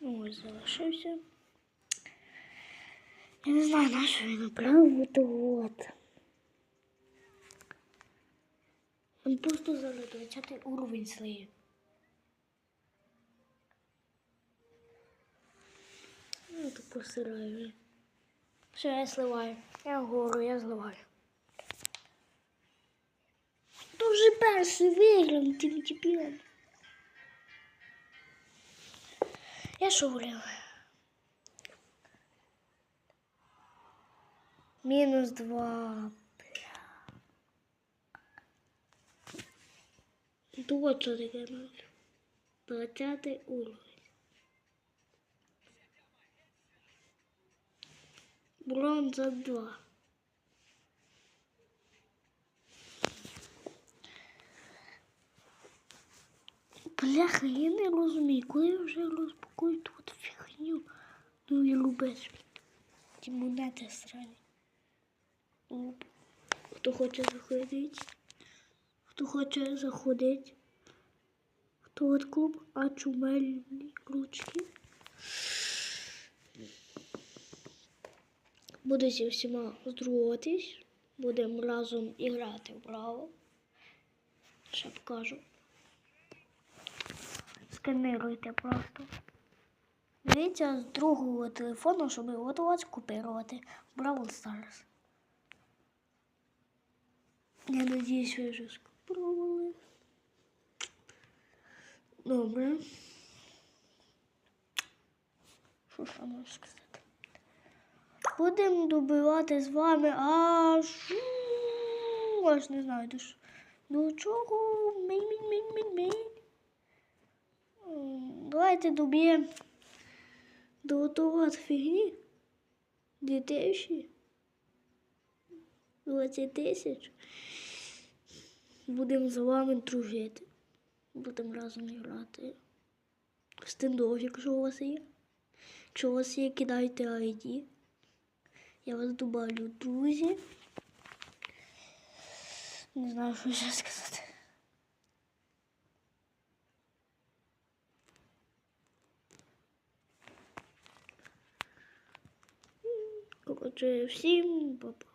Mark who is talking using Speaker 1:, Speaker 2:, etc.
Speaker 1: Ось залишився. Я не знаю, на що він направив от. Він просто зараз 20 уровень слиє. Ну, то посираю. Все, я сливаю. Я гору, я зливаю. Вже перший виграв тим дебілом. Я шурив. Мінус два. Таке надо. Двадцятий уровень. Бронза 2. Бляха, я не розумію, коли я вже розпакую ту от фігню. Ну і любиш. Ті монети срані. Хто хоче заходити? Хто хоче заходити? Хто от клуб, а чумельні ручки. Буду зі всіма здругуватись. Будемо разом іграти в браво. Ще покажу. Сканируйте просто. Дивіться з другого телефону, щоб от от скопірувати Бравл Stars. Я надіюсь, ви вже скопірували. Добре. Що ще можу сказати? Будемо добивати з вами аж. Аж не знаю, до, чого. Мень-мень-мень-мень-мень. Давайте доб'ємо до того от фігні. Дві тисячі. 20 тисяч. Будемо з вами дружити. Будемо разом грати. Стендов, якщо у вас є. Якщо у вас є, кидайте ID. Я вас добавлю друзі. Не знаю, що ще сказати. Коротше, всім па-па.